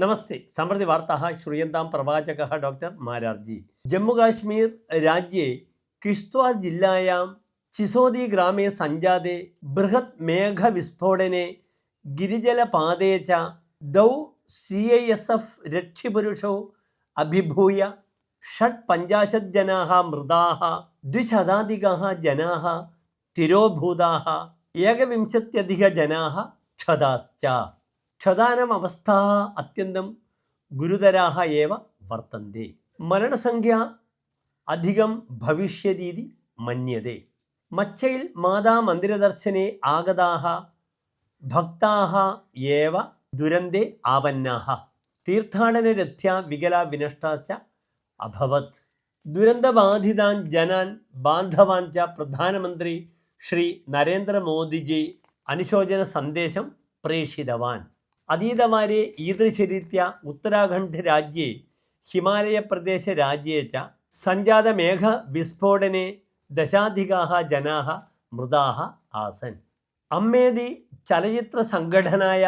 नमस्ते सम्रति वार्ता श्रूयता प्रवाचक डॉक्टर मारार्जी। जम्मू काश्मीर राज्य किश्वा जिलायां चिशोदी ग्राम सजाते बृहत् मेघ विस्फोटने गिरीजल पाद दौ सी एस एफ़ रक्षिपुरशौ अभिभूय षट्पंचाशज्जना मृदा द्विशताधिक जनाभूता एक जना क्षताश्च ക്ഷതാനം അവസ്ഥ അത്യന്തം ഗുരുതരാഹ ഏവ വർത്തന്തി. മരണസംഖ്യ അധികം ഭവിഷ്യതീതി മന്യതേ. മച്ചയിൽ മാതാ മന്ദിരദർശനെ ആഗതാഹ ഭക്താഹ ഏവ ദുരന്തേ ആപന്നാഹ. തീർത്ഥാടനരഥ്യ വികല വിനഷ്ടാശ്ച അഭവത്. ദുരന്തബാധിതാൻ ജനാൻ ബാന്ധവാൻ ച പ്രധാനമന്ത്രി ശ്രീ നരേന്ദ്രമോദിജി അനുശോചന സന്ദേശം പ്രേഷിതവാൻ. അതീതമാരെ ഈദൃശരീത്യ ഉത്തരാഖണ്ഡ് രാജ്യേ ഹിമാലയപ്രദേശ രാജ്യേ ച സഞ്ജാതമേഘ വിസ്ഫോടനെ ദശാധികാഹ ജനാഹ മൃതാഹ ആസൻ. അമ്മേദി ചലച്ചിത്ര സംഘടനായ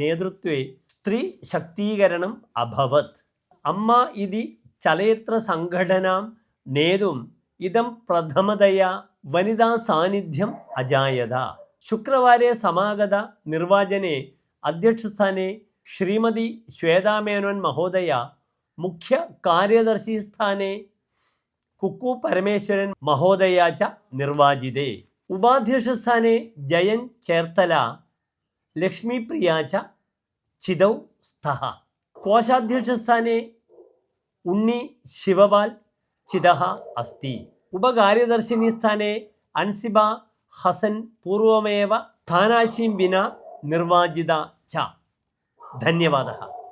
നേതൃത്വേ സ്ത്രീ ശക്തീകരണം അഭവത്. അമ്മ ഇതി ചലച്ചിത്ര സംഘടനാം നേതും ഇതം പ്രഥമതയാ വനിതാ സാന്നിധ്യം അജായത. ശുക്രവാരെ സമാഗത നിർവാചനെ അധ്യക്ഷസ്ഥാനെ ശ്രീമതി ശ്വേതാമേനോൻ മഹോദയ മുഖ്യ കാര്യദർശി സ്ഥാനെ കുക്കു പരമേശ്വരൻ മഹോദയ ച നിർവാചിതേ. ഉപാധ്യക്ഷസ്ഥാനെ ജയൻ ചേർത്തല ലക്ഷ്മിപ്രിയ ച ചിതൗ സ്ഥ കോശാധ്യക്ഷസ്ഥാനെ ഉണ്ണി ശിവപാൽ ചിത അസ്തി ഉപകാര്യദർശിനി സ്ഥാനെ അൻസിബ ഹസൻ പൂർവമേവ സ്ഥാനാശീം വിന നിർവാചിത ച ധന്യവാദः